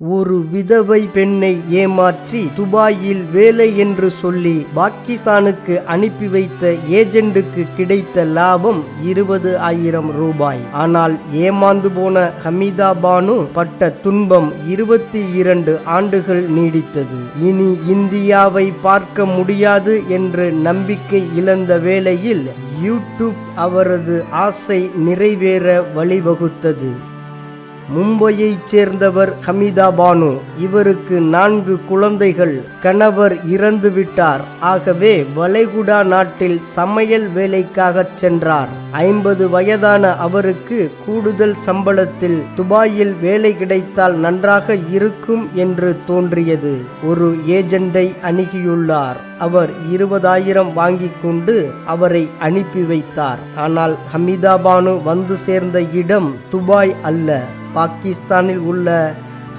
ஒரு விதவை பெண்ணை ஏமாற்றி துபாயில் வேலை என்று சொல்லி பாகிஸ்தானுக்கு அனுப்பி வைத்த ஏஜெண்டுக்கு கிடைத்த லாபம் இருபது ஆயிரம் ரூபாய். ஆனால் ஏமாந்து போன ஹமீதா பானு பட்ட துன்பம் இருபத்தி இரண்டு ஆண்டுகள் நீடித்தது. இனி இந்தியாவை பார்க்க முடியாது என்று நம்பிக்கை இழந்த வேளையில் யூடியூப் அவரது ஆசை நிறைவேற வழிவகுத்தது. மும்பையைச் சேர்ந்தவர் ஹமீதா பானு. இவருக்கு நான்கு குழந்தைகள். கணவர் இறந்து விட்டார். ஆகவே வளைகுடா நாட்டில் சமையல் வேலைக்காகச் சென்றார். ஐம்பது வயதான அவருக்கு கூடுதல் சம்பளத்தில் துபாயில் வேலை கிடைத்தால் நன்றாக இருக்கும் என்று தோன்றியது. ஒரு ஏஜெண்டை அணுகியுள்ளார். அவர் இருபதாயிரம் வாங்கிக் கொண்டு அவரை அனுப்பி வைத்தார். ஆனால் ஹமீதா பானு வந்து சேர்ந்த இடம் துபாய் அல்ல. பாகிஸ்தானில் உள்ள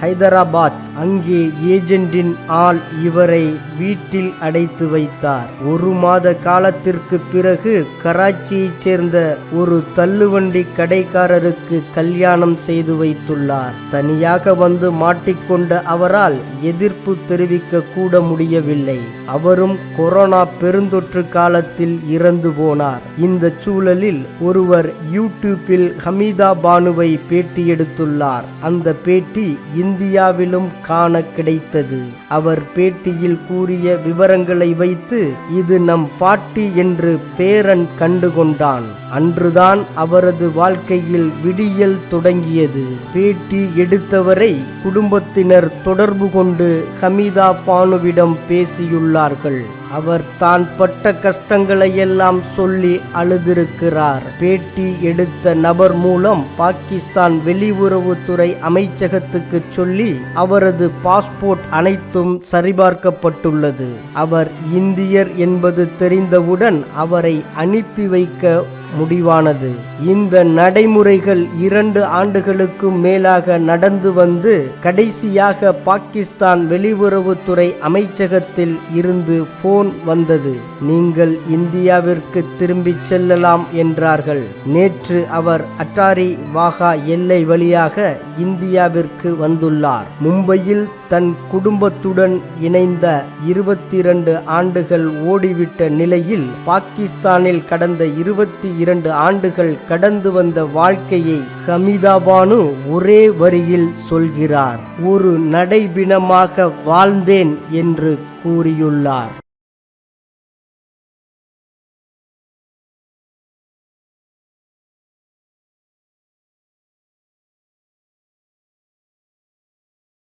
ஹைதராபாத் அங்கே ஏஜெண்டின் ஆள் இவரை வீட்டில் அடைத்து வைத்தார். ஒரு மாத காலத்திற்கு பிறகு கராச்சியைச் சேர்ந்த ஒரு தள்ளுவண்டி கடைக்காரருக்கு கல்யாணம் செய்து வைத்துள்ளார். தனியாக வந்து மாட்டிக்கொண்ட அவரால் எதிர்ப்பு தெரிவிக்க கூட முடியவில்லை. அவரும் கொரோனா பெருந்தொற்று காலத்தில் இறந்து போனார். இந்த சூழலில் ஒருவர் யூடியூப்பில் ஹமீதா பானுவை பேட்டி எடுத்துள்ளார். அந்த பேட்டி இந்தியாவிலும் காண கிடைத்தது. அவர் பேட்டியில் கூறிய விவரங்களை வைத்து இது நம் பாட்டி என்று பேரன் கண்டுகொண்டான். அன்றுதான் அவரது வாழ்க்கையில் விடியல் தொடங்கியது. பேட்டி எடுத்தவரை குடும்பத்தினர் தொடர்பு கொண்டு ஹமீதா பானுவிடம் பேசியுள்ளார்கள். அவர் தான் பட்ட கஷ்டங்களை எல்லாம் சொல்லி அழுதிருக்கிறார். பேட்டி எடுத்த நபர் மூலம் பாகிஸ்தான் வெளியுறவுத்துறை அமைச்சகத்துக்கு சொல்லி அவரது பாஸ்போர்ட் அனைத்தும் சரிபார்க்கப்பட்டுள்ளது. அவர் இந்தியர் என்பது தெரிந்தவுடன் அவரை அனுப்பி வைக்க முடிவானது. இந்த நடைமுறைகள் இரண்டு ஆண்டுகளுக்கும் மேலாக நடந்து வந்து கடைசியாக பாகிஸ்தான் வெளியுறவுத்துறை அமைச்சகத்தில் இருந்து போன் வந்தது. நீங்கள் இந்தியாவிற்கு திரும்பிச் செல்லலாம் என்றார்கள். நேற்று அவர் அட்டாரி வாகா எல்லை வழியாக இந்தியாவிற்கு வந்துள்ளார். மும்பையில் தன் குடும்பத்துடன் இணைந்த இருபத்தி இரண்டு ஆண்டுகள் ஓடிவிட்ட நிலையில் பாகிஸ்தானில் கடந்த இருபத்தி இரண்டு ஆண்டுகள் கடந்து வந்த வாழ்க்கையை ஹமீதா பானு ஒரே வரியில் சொல்கிறார். ஒரு நடைபிணமாக வாழ்ந்தேன் என்று கூறியுள்ளார்.